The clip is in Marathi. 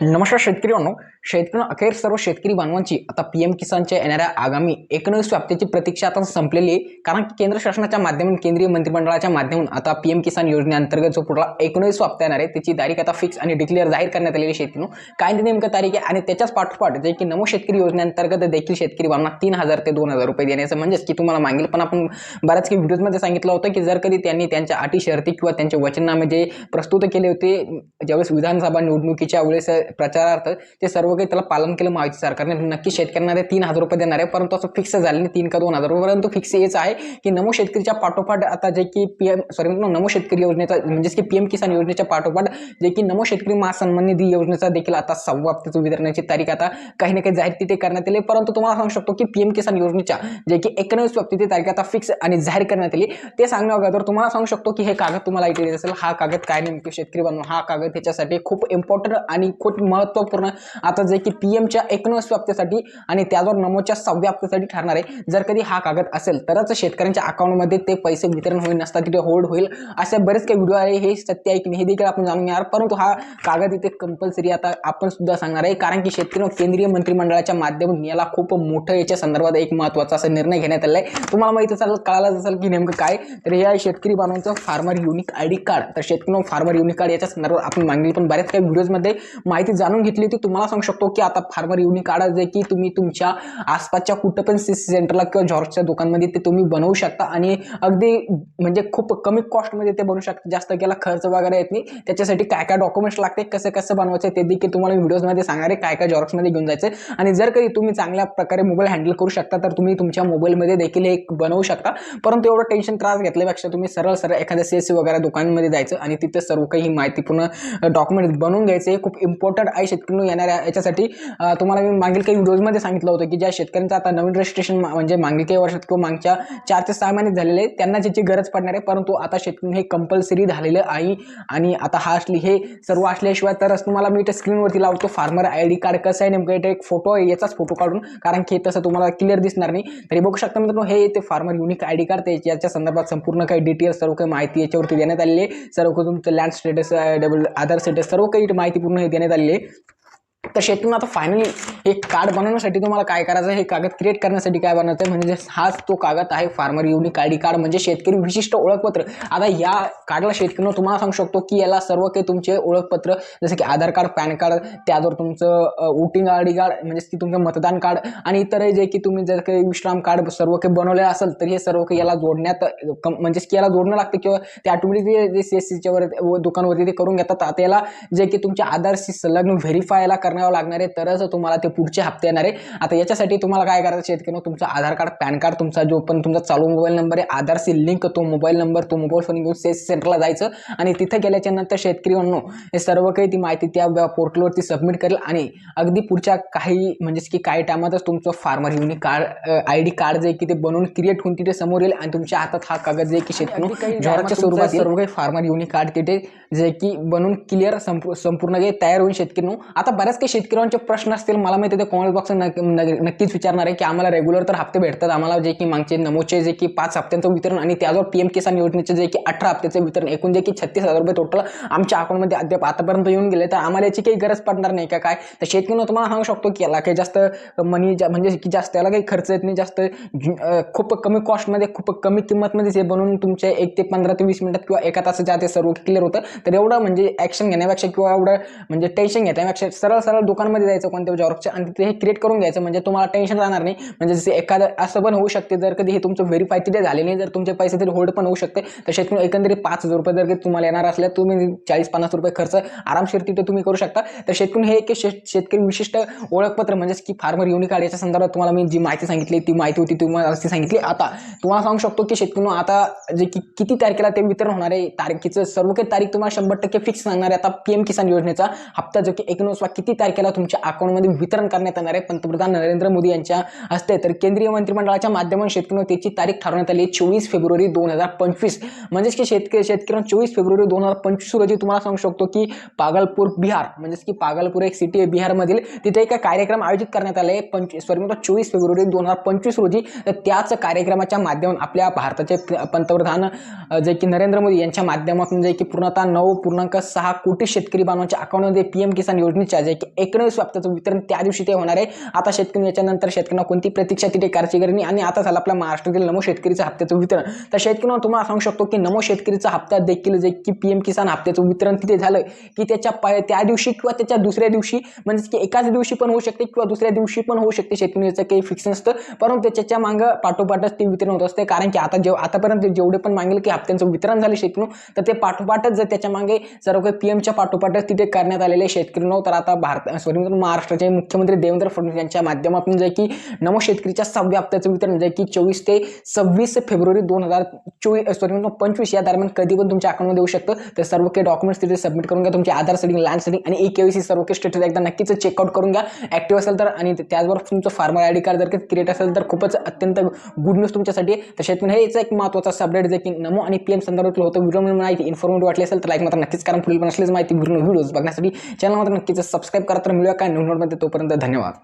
नमस्कार शेतकरी बांधव शेतकरी अखेर सर्व शेतकरी बांधवांची आता पी एम किसानच्या येणाऱ्या आगामी एकोणवीस हप्त्याची प्रतीक्षा आता संपलेली आहे. कारण केंद्र शासनाच्या माध्यमातून केंद्रीय मंत्रिमंडळाच्या माध्यमातून आता पी एम किसान योजनेअंतर्गत जो पुढला एकोणवीस हप्ता येणार आहे त्याची तारीख आता फिक्स आणि डिक्लेअर जाहीर करण्यात आलेली आहे शेतकरी काय नेमकं तारीख आहे आणि त्याच्याच पाठोपाठ जे की नमो शेतकरी योजनेअंतर्गत देखील शेतकरी बांधवांना तीन हजार ते दोन हजार रुपये देण्याचं म्हणजेच की तुम्हाला मागील पण आपण बऱ्याच काही व्हिडिओजमध्ये सांगितलं होतं की जर कधी त्यांनी त्यांच्या अटी शर्ती किंवा त्यांचे वचननामे जे प्रस्तुत केले होते ज्यावेळेस विधानसभा निवडणुकीच्या वेळेस प्रचारार्थ ते सर्व काही त्याला पालन केलं माहिती सरकारने. नक्की शेतकऱ्यांना ते तीन हजार रुपये देणार आहे परंतु असं फिक्स झालं नाही. तीन का दोन हजार. रुपये परंतु फिक्स हेच आहे की नमो शेतकरीच्या पाठोपाठ आता जे की पी एम सॉरी नमो शेतकरी योजनेचा म्हणजेच की पी एम किसान योजनेच्या पाठोपाठ जे की नमो शेतकरी महासन्मान निधी योजनेचा देखील आता सहावा हप्त्याचं वितरणाची तारीख आता काही ना काही जाहीर तिथे करण्यात आली परंतु तुम्हाला सांगू शकतो की पी एम किसान योजनेच्या जे की एकोणवीस ती तारीख आता फिक्स आणि जाहीर करण्यात आली. ते सांगण्या अगोदर तुम्हाला सांगू शकतो की हे कागद तुम्हाला इथे असेल हा कागद काय नेमके शेतकरी बनवून हा कागद त्याच्यासाठी खूप इम्पॉर्टंट आणि खूप महत्त्वपूर्ण. आता जे की पी एमच्या एकोणवीस हप्त्यासाठी आणि त्यावर नमोच्या सहाव्या हप्त्यासाठी ठरणार आहे. जर कधी हा कागद असेल तरच शेतकऱ्यांच्या अकाउंटमध्ये ते पैसे वितरण होईल नसता तिथे होल्ड होईल. असे बरेच काही व्हिडिओ आहे हे सत्य आहे की नाही हे देखील आपण जाणून घेणार. परंतु हा कागद इथे कंपल्सरी आता आपण सुद्धा सांगणार आहे. कारण की शेतकरी केंद्रीय मंत्रिमंडळाच्या माध्यमातून याला खूप मोठं याच्या संदर्भात एक महत्त्वाचा असा निर्णय घेण्यात आला आहे. तुम्हाला माहिती असेल कळायला असेल की नेमकं काय? तर हे आहे शेतकरी बांधवांचं farmer unique I D card तर शेतकरी फार्मर युनिक कार्ड याच्या संदर्भात आपण मागणी पण बऱ्याच काही व्हिडिओजमध्ये माहिती जाणून घेतली होती. तुम्हाला सांगू शकतो की आता फार्मर युनिक काढायचं आहे की तुम्ही तुमच्या आसपासच्या कुठं पण सी सेंटरला किंवा जॉर्जच्या दुकानमध्ये ते तुम्ही बनवू शकता. आणि अगदी म्हणजे खूप कमी कॉस्टमध्ये ते बनवू शकता. जास्त केला खर्च वगैरे येत नाही. त्याच्यासाठी काय काय डॉक्युमेंट्स लागते कसं कसं बनवायचं ते देखील तुम्हाला व्हिडिओजमध्ये सांगणार आहे. काय काय झॉर्क्समध्ये घेऊन जायचं आणि जर कधी तुम्ही चांगल्या प्रकारे मोबाईल हँडल करू शकता तर तुम्ही तुमच्या मोबाईलमध्ये देखील हे एक बनवू शकता. परंतु एवढं टेन्शन त्रास घेतल्यापेक्षा तुम्ही सरळ सरळ एखाद्या सी एस सी वगैरे दुकानमध्ये जायचं आणि तिथे सर्व काही माहितीपूर्ण डॉक्युमेंट बनवून घ्यायचं. हे खूप इम्पॉर्टंट आहे शेतकरी येणाऱ्या याच्यासाठी तुम्हाला मी मागील काही व्हिडिओजमध्ये सांगितलं होतं की ज्या शेतकऱ्यांचं आता नवीन रजिस्ट्रेशन म्हणजे मागील काही वर्षात किंवा मागच्या चार ते सहा महिने झालेले आहेत त्यांना ज्याची गरज पडणार आहे परंतु आता शेतकरी हे कंपल्सरी झालेलं आहे आणि आता हा असली हे सर्व असल्याशिवाय तरच तुम्हाला मी इथे स्क्रीनवरती लावतो. फार्मर आय डी कार्ड कसं आहे नेमकं इथे एक फोटो आहे याचाच फोटो काढून कारण की हे तसं तुम्हाला क्लिअर दिसणार नाही. तरी बघू शकता मित्रांनो हे ते farmer unique I D card ते याच्या संदर्भात संपूर्ण काही डिटेल्स सर्व काही माहिती याच्यावरती देण्यात आलेली आहे. सर्व काही तुमचं land status double Aadhaar status सर्व काही माहिती पूर्ण हे देण्यात आलेली आहे तर शेतून आता फायनली हे कार्ड बनवण्यासाठी तुम्हाला काय करायचं आहे हे कागद क्रिएट करण्यासाठी काय बनवायचं आहे म्हणजे हाच तो कागद आहे farmer unique I D card म्हणजे शेतकरी विशिष्ट ओळखपत्र आता या कार्डला शेतकरी तुम्हाला सांगू शकतो की याला सर्व काही तुमचे ओळखपत्र जसं की आधार कार्ड पॅन कार्ड त्यावर तुमचं वोटिंग आय डी कार्ड म्हणजे की तुमचं मतदान कार्ड आणि इतरही जे की तुम्ही जर काही विश्राम कार्ड सर्व काही बनवले असेल तर हे सर्व काही याला जोडण्यात कम- म्हणजेच की याला जोडणं लागतं किंवा ते ऑटोमॅटिक जे सी एस सीच्या दुकानवरती ते करून घेतात आता याला जे की तुमच्या आधारशी संलग्न व्हेरीफायला करण्या करावं लागणार आहे. तरच तुम्हाला ते पुढचे हप्ते येणार आहे. आता याच्यासाठी तुम्हाला काय करायचं शेतकरी तुमचं आधार कार्ड पॅन कार्ड तुमचा जो पण तुमचा चालू मोबाईल नंबर आहे आधारशी लिंक तो मोबाईल नंबर तो मोबाईल फोन घेऊन सेस सेंटरला जायचं आणि तिथं गेल्याच्यानंतर शेतकरी म्हणून हे सर्व काही ती माहिती त्या पोर्टलवरती सबमिट करेल आणि अगदी पुढच्या काही म्हणजेच की काही टायमातच तुमचं farmer unique card I D card जे की ते बनवून क्रिएट होऊन तिथे समोर येईल आणि तुमच्या हातात हा कागद जे की शेतकरी ज्वाराच्या स्वरूपात सर्व काही फार्मर युनिक कार्ड तिथे जे की बनवून क्लिअर संपूर्ण तयार होईल शेतकरी. आता बऱ्याच काही शेतकऱ्यांचे प्रश्न असतील मला माहिती ते कॉमेंट बॉक्स नक्कीच विचारणार आहे की आम्हाला रेग्युलर तर हप्ते भेटतात. आम्हाला जे की मागचे नमोचे जे की पाच हप्त्यांचं वितरण आणि त्यावर पी एम किसान योजनेचे जे की अठरा हप्त्याचं वितरण एकूण जे की छत्तीस हजार रुपये टोटल आमच्या अकाउंटमध्ये अद्याप आतापर्यंत येऊन गेले. तर आम्हाला याची काही गरज पडणार नाही का काय? तर शेतकरी तुम्हाला सांगू शकतो की याला काही जास्त मनी म्हणजे की जास्त याला काही खर्च येत नाही. जास्त खूप कमी कॉस्टमध्ये खूप कमी किंमतमध्ये हे बनवून तुमच्या एक ते पंधरा ते वीस मिनिटात किंवा एका तासाच्या आत सर्व क्लिअर होतं. तर एवढं म्हणजे ॲक्शन घेण्यापेक्षा किंवा एवढं म्हणजे टेन्शन घेण्यापेक्षा सरळ सरळ दुकानमध्ये जायचं कोणत्या जॉबच्या आणि तिथे हे क्रिएट करून घ्यायचं म्हणजे तुम्हाला टेन्शन राहणार नाही. म्हणजे जसे एखादं असं पण होऊ शकते जर कधी हे तुमचं व्हेरीफाय तिथे झाले नाही जर तुमचे पैसे तरी होल्ड पण होऊ शकते तर शेतकरी एकंदरीत पाच हजार रुपये जर कधी तुम्हाला येणार असल्या तुम्ही चाळीस पन्नास रुपये खर्च आरामशीर तिथे तुम्ही करू शकता. तर शेतकरी हे एक शेतकरी विशिष्ट ओळखपत्र म्हणजेच की फार्मर युनिक कार्ड याच्या संदर्भात तुम्हाला मी जी माहिती सांगितली ती माहिती होती तुम्हाला सांगितली. आता तुम्हाला सांगू शकतो की शेतकरी आता जे की किती तारखेला ते वितरण होणार आहे तारखेचं सर्व काही तारीख तुम्हाला शंभर टक्के फिक्स सांगणार आहे. आता पीएम किसान योजनेचा हप्ता जो की एकोणवीसवा किती तारीख तारखेला तुमच्या अकाउंटमध्ये वितरण करण्यात येणार आहे. पंतप्रधान नरेंद्र मोदी यांच्या हस्ते तर केंद्रीय मंत्रिमंडळाच्या माध्यमातून शेतकऱ्यांना त्याची तारीख ठरवण्यात आली चोवीस फेब्रुवारी दोन हजार पंचवीस. म्हणजेच की शेतकरी शेतकऱ्यांना चोवीस फेब्रुवारी दोन हजार पंचवीस रोजी तुम्हाला सांगू शकतो की पागलपूर बिहार म्हणजेच की पागलपूर एक सिटी आहे बिहारमधील. तिथे एक कार्यक्रम आयोजित करण्यात आले पंचवीस सॉरी म्हणतो चोवीस फेब्रुवारी दोन हजार पंचवीस रोजी. तर त्याच कार्यक्रमाच्या माध्यमातून आपल्या भारताचे पंतप्रधान जे की नरेंद्र मोदी यांच्या माध्यमातून जे की पूर्णतः नऊ पूर्णांक सहा कोटी शेतकरी बांधवांच्या अकाउंटमध्ये पी एम किसान योजनेच्या जे की एकोणीस हप्त्याचं वितरण त्या दिवशी ते होणार आहे. आता शेतकरी याच्यानंतर शेतकऱ्यांना कोणती प्रतीक्षा तिथे करायची गरज नाही आणि आता झालं आपल्या महाराष्ट्रातील नमो शेतकरीचं हप्त्याचं वितरण. तर शेतकऱ्यांना तुम्हाला सांगू शकतो की नमो शेतकरीचा हप्ता देखील जे की पी एम किसान हप्त्याचं वितरण तिथे झालं की त्याच्या पाय त्या दिवशी किंवा त्याच्या दुसऱ्या दिवशी म्हणजेच की एकाच दिवशी पण होऊ शकते किंवा दुसऱ्या दिवशी पण होऊ शकते शेतकऱ्याचं काही फिक्स नसतं. परंतु त्याच्या मागं पाठोपाठच ते वितरण होत असते. कारण की आता जेव आतापर्यंत जेवढे पण मागेल की हप्त्यांचं वितरण झालं शेतकरी तर ते पाठोपाठच जर त्याच्यामागे सर्व काही पी एमच्या पाठोपाठच तिथे करण्यात आलेले शेतकरी तर आता भारत सॉरी महाराष्ट्राचे मुख्यमंत्री देवेंद्र फडणवीस यांच्या माध्यमातून जे की नमो शेतकरीच्या सहाव्या हप्त्याचं वितरण जे की चोवीस ते सव्वीस फेब्रुवारी दोन हजार चोवीस सॉरी पंचवीस या दरम्यान कधी पण तुमच्या अकाउंटमध्ये येऊ शकतं. तर सर्व काही डॉक्युमेंट्स तिथे सबमिट करून घ्या. तुमचे आधार सेटिंग लँड सेटिंग आणि ए केवायसी सर्व काही स्टेटस एकदा नक्कीच चेकआउट करून घ्या. ऍक्टिव्ह असेल तर आणि त्याचबरोबर तुमचं फार्मर आय डी कार्ड जर क्रिएट असेल तर खूपच अत्यंत गुड न्यूज तुमच्यासाठी. तसेच तर शेतकरी हेच एक महत्त्वाचा सबडेट जे की नमो आणि पी एम संदर्भातलं होतं. व्हिडिओ माहिती इन्फॉर्मेटिव्ह वाटली असेल तर लाईक मात्र नक्कीच कारण पुढील पण असलेच माहिती व्हिडिओ व्हिडिओज बघण्यासाठी. चॅनल मात्र नक्कीच सबस्क्राईब करा. तर मिळूया. काय न्यू नोटमध्ये तोपर्यंत धन्यवाद.